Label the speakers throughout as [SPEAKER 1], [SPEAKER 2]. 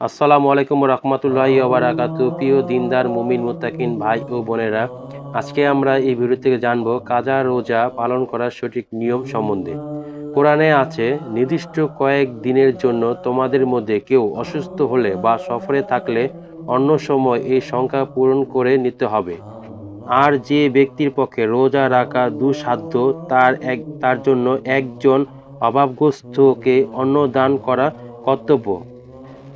[SPEAKER 1] আসসালামু আলাইকুম রহমতুল্লাহি ওবারাকাত প্রিয় দিনদার, মুমিন, মুত্তাকিন ভাই ও বোনেরা, আজকে আমরা এই ভিডিও থেকে জানব কাজা রোজা পালন করার সঠিক নিয়ম সম্বন্ধে। কোরআনে আছে, নির্দিষ্ট কয়েক দিনের জন্য তোমাদের মধ্যে কেউ অসুস্থ হলে বা সফরে থাকলে অন্য সময় এই সংখ্যা পূরণ করে নিতে হবে। আর যে ব্যক্তির পক্ষে রোজা রাখা দুঃসাধ্য, তার এক, তার জন্য একজন অভাবগ্রস্তকে অন্ন দান করা কর্তব্য।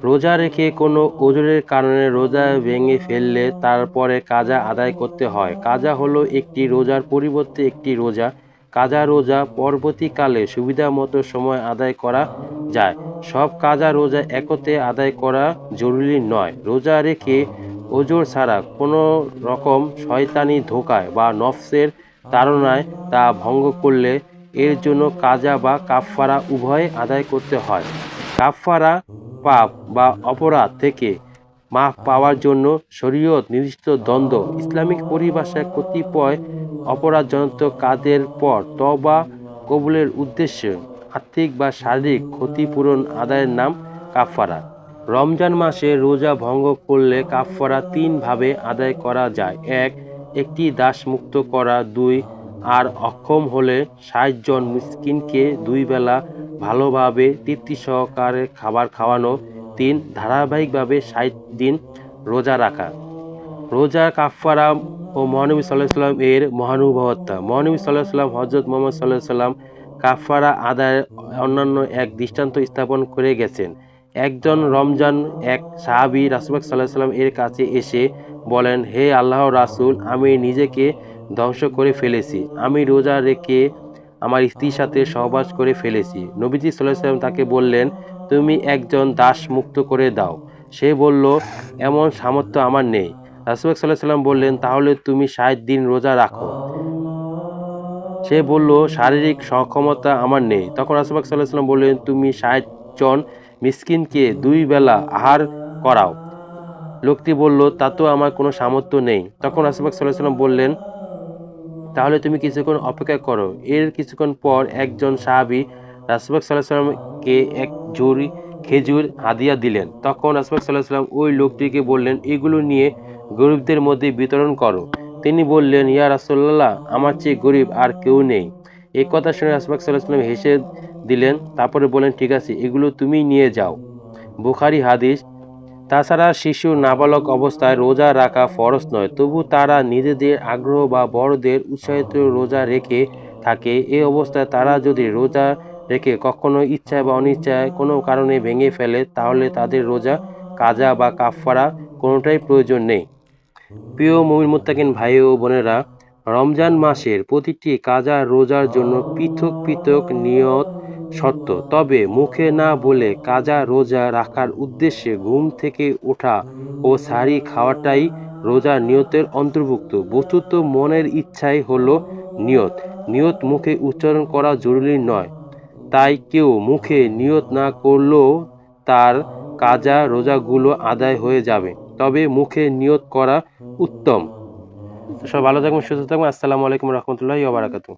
[SPEAKER 1] রোজা রেখে কোনো ওজনের কারণে রোজা ভেঙে ফেললে তারপরে কাজা আদায় করতে হয়। কাজা হলো একটি রোজার পরিবর্তে একটি রোজা। কাজা রোজা পরবর্তীকালে সুবিধা মতো সময় আদায় করা যায়। সব কাজা রোজা একতে আদায় করা জরুরি নয়। রোজা রেখে ওজোর ছাড়া কোনো রকম শয়তানি ধোকায় বা নফসের তাড়নায় তা ভঙ্গ করলে এর জন্য কাজা বা কাফফারা উভয় আদায় করতে হয়। কাফফারা পাপ বা অপরাধ থেকে মাফ পাওয়ার জন্য শরীয়ত নির্দিষ্ট দ্বন্দ্ব, ইসলামিক পরিভাষায় কতিপয় অপরাধজনিত কাজের পর তবা কবুলের উদ্দেশ্যে আর্থিক বা শারীরিক ক্ষতিপূরণ আদায়ের নাম কাফফারা। রমজান মাসে রোজা ভঙ্গ করলে কাফফারা তিনভাবে আদায় করা যায়। এক, একটি দাস মুক্ত করা। দুই, আর অক্ষম হলে ষাট জন মিসকিনকে দুই বেলা ভালোভাবে তৃপ্তি সহকারে খাবার খাওয়ানো। তিন, ধারাবাহিকভাবে ষাট দিন রোজা রাখা। রোজা কাফারা ও মহানবী সাল্লাহ সাল্লাম এর মহানুভবতা। মহানবী সাল্লাহ সাল্লাম হজরত মোহাম্মদ সাল্লাহ সাল্লাম কাফারা আদায়ের অন্যান্য এক দৃষ্টান্ত স্থাপন করে গেছেন। একজন রমজান এক সাহাবি রাসুল সাল্লাহ সাল্লাম এর কাছে এসে বলেন, হে আল্লাহ রাসুল, আমি নিজেকে ধ্বংস করে ফেলেছি। আমি রোজা রেখে আমার স্ত্রীর সাথে সহবাস করে ফেলেছি। নবীজি সাল্লাম তাকে বললেন, তুমি একজন দাস মুক্ত করে দাও। সে বলল, এমন সামর্থ্য আমার নেই। রাসুল সাল্লাহ সাল্লাম বললেন, তাহলে তুমি ষাট দিন রোজা রাখো। সে বলল, শারীরিক সক্ষমতা আমার নেই। তখন রাসুল সাল্লাহ সাল্লাম বললেন, তুমি ষাট জন মিসকিনকে দুই বেলা আহার করাও। লোকটি বলল, তা তো আমার কোনো সামর্থ্য নেই। তখন রাসুল সাল্লাহ সাল্লাম বললেন তাহলে তুমি কিছুক্ষণ অপেক্ষা করো। এর কিছুক্ষণ পর একজন সাহাবি রাসুবাক সাল্লাহ সাল্লামকে এক জুরি খেজুর হাদিয়া দিলেন। তখন রাসুবাক সাল্লাহ সাল্লাম ওই লোকটিকে বললেন, এগুলো নিয়ে গরিবদের মধ্যে বিতরণ করো। তিনি বললেন, ইয়া রাসুল্লাহ আমার চেয়ে গরিব আর কেউ নেই। এই কথা শুনে রাসুবাক সাল্লাহ সাল্লাম হেসে দিলেন, তারপরে বললেন, ঠিক আছে, এগুলো তুমি নিয়ে যাও। বুখারি হাদিস তাছাড়া শিশু নাবালক অবস্থায় রোজা রাখা ফরজ নয়, তবু তারা নিজেদের আগ্রহ বা বড়দের উৎসাহিত রোজা রেখে থাকে। এই অবস্থায় তারা যদি রোজা রেখে কখনো ইচ্ছায় বা অনিচ্ছায় কোনো কারণে ভেঙে ফেলে, তাহলে তাদের রোজা কাজা বা কাফফারা কোনোটাই প্রয়োজন নেই। প্রিয় মুমিন মুত্তাকিন ভাই ও বোনেরা, রমজান মাসের প্রতিটি কাজা রোজার জন্য পৃথক পৃথক নিয়ত সত্য। তবে মুখে না বলে কাজা রোজা রাখার উদ্দেশ্যে ঘুম থেকে ওঠা ও সারি খাওয়াটাই রোজা নিয়তের অন্তর্ভুক্ত। বস্তুত মনের ইচ্ছাই হলো নিয়ত। নিয়ত মুখে উচ্চারণ করা জরুরি নয়। তাই কেউ মুখে নিয়ত না করলেও তার কাজা রোজাগুলো আদায় হয়ে যাবে। তবে মুখে নিয়ত করা উত্তম। সব ভালো থাকবেন সুস্থ থাকবেন আসসালামু আলাইকুম রহমতুল্লাহ বারাকাতু